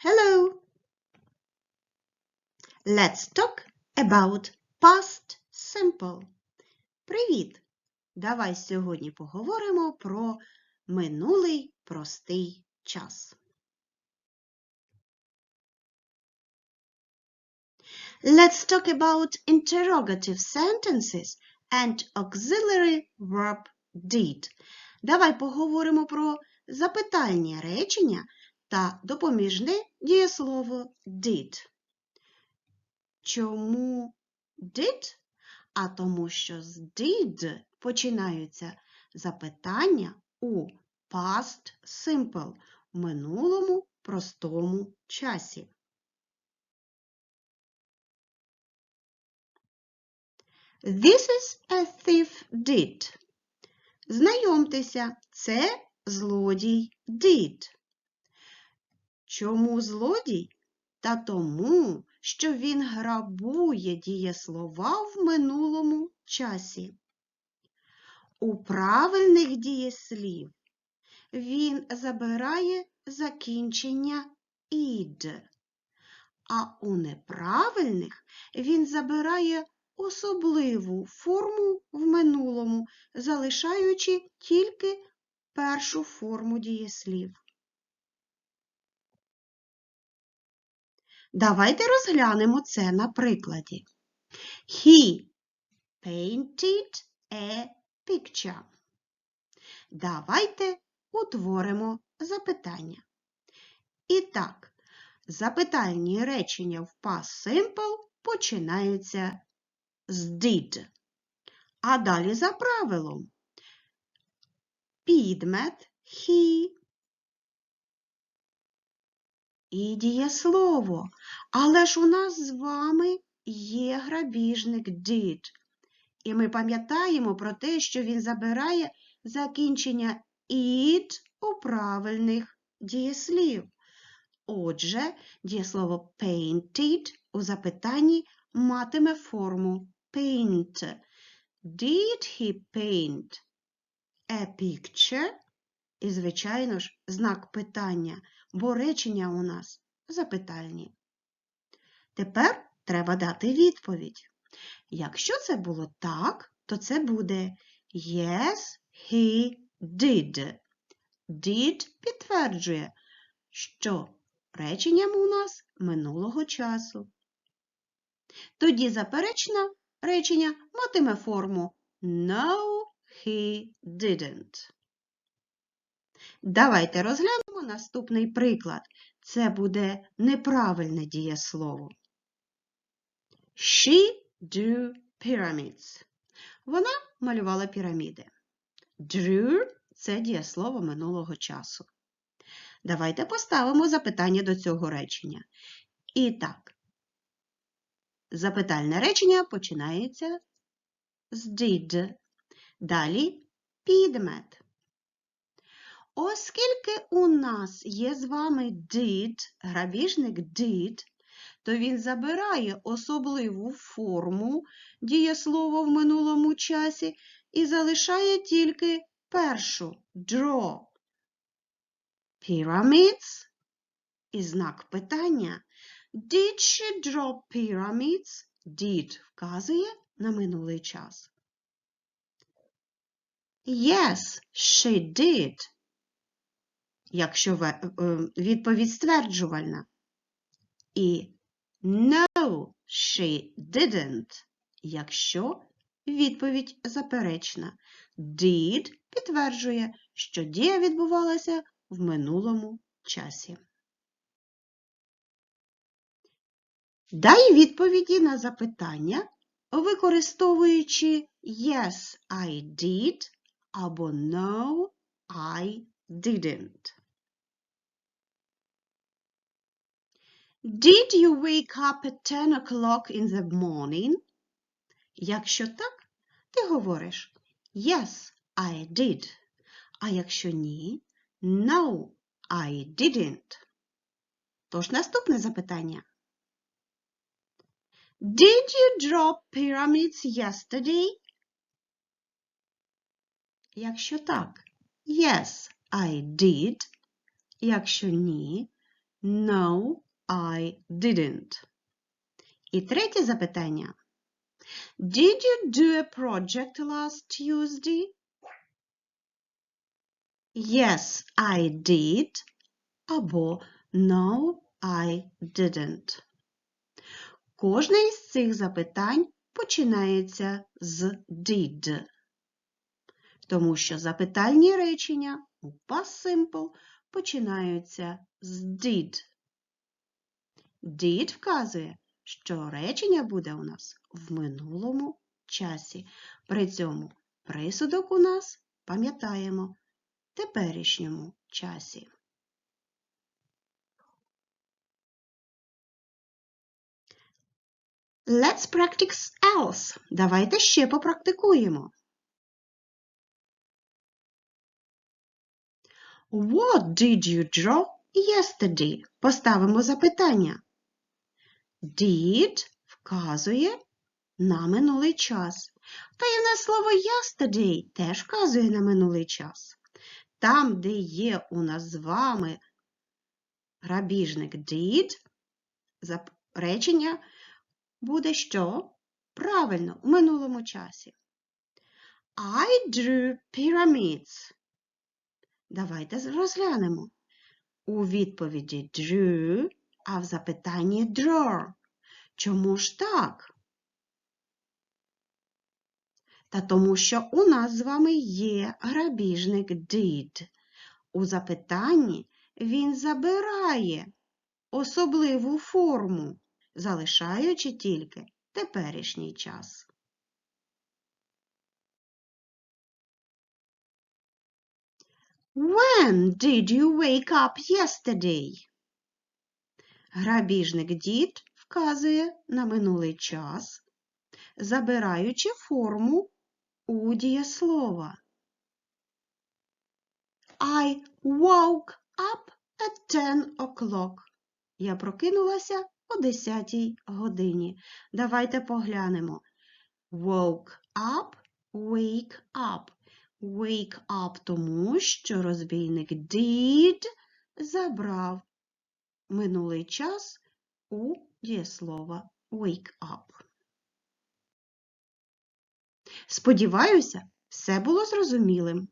Hello. Let's talk about past simple. Привіт! Давай сьогодні поговоримо про минулий простий час. Let's talk about interrogative sentences and auxiliary verb did. Давай поговоримо про запитальні речення та допоміжне дієслово did. Чому did? А тому, що з did починаються запитання у past simple минулому простому часі. This is a thief did. Знайомтеся, це злодій did. Чому злодій? Та тому, що він грабує дієслова в минулому часі. У правильних дієслів він забирає закінчення ід, а у неправильних він забирає особливу форму в минулому, залишаючи тільки першу форму дієслів. Давайте розглянемо це на прикладі. He painted a picture. Давайте утворимо запитання. І так, запитальні речення в past simple починаються з did. А далі за правилом. Підмет he і дієслово. Але ж у нас з вами є грабіжник did. І ми пам'ятаємо про те, що він забирає закінчення it у правильних дієслів. Отже, дієслово painted у запитанні матиме форму paint. Did he paint a picture? І, звичайно ж, знак питання, бо речення у нас запитальні. Тепер треба дати відповідь. Якщо це було так, то це буде Yes, he did. Did підтверджує, що реченням у нас минулого часу. Тоді заперечне речення матиме форму No, he didn't. Давайте розглянемо наступний приклад. Це буде неправильне дієслово. She drew pyramids. Вона малювала піраміди. Drew – це дієслово минулого часу. Давайте поставимо запитання до цього речення. І так, запитальне речення починається з did. Далі підмет. Оскільки у нас є з вами did, грабіжник did, то він забирає особливу форму дієслова в минулому часі і залишає тільки першу draw. Pyramids і знак питання. Did she draw pyramids? Did вказує на минулий час. Yes, she did. Якщо відповідь стверджувальна. І No, she didn't. Якщо відповідь заперечна. Did підтверджує, що дія відбувалася в минулому часі. Дай відповіді на запитання, використовуючи Yes, I did або No, I didn't. Did you wake up at 10 o'clock in the morning? Якщо так, ти говориш Yes, I did. А якщо ні, No, I didn't. Тож наступне запитання. Did you draw pyramids yesterday? Якщо так, Yes, I did. Якщо ні, No, I didn't. І третє запитання. Did you do a project last Tuesday? Yes, I did. Або No, I didn't. Кожне із цих запитань починається з did. Тому що запитальні речення у past simple починаються з did. Did вказує, що речення буде у нас в минулому часі. При цьому присудок у нас, пам'ятаємо, теперішньому часі. Let's practice else. Давайте ще попрактикуємо. What did you draw yesterday? Поставимо запитання. Did вказує на минулий час. Та й у слово yesterday теж вказує на минулий час. Там, де є у нас з вами грабіжник did, речення буде що? Правильно, у минулому часі. I drew pyramids. Давайте розглянемо. У відповіді drew, а в запитанні draw. Чому ж так? Та тому, що у нас з вами є грабіжник did. У запитанні він забирає особливу форму, залишаючи тільки теперішній час. When did you wake up yesterday? Грабіжник дід вказує на минулий час, забираючи форму у дієслова. I woke up at 10 o'clock. Я прокинулася о 10 годині. Давайте поглянемо. Woke up, wake up. Wake up тому, що розбійник did забрав минулий час у дієслова wake up. Сподіваюся, все було зрозумілим.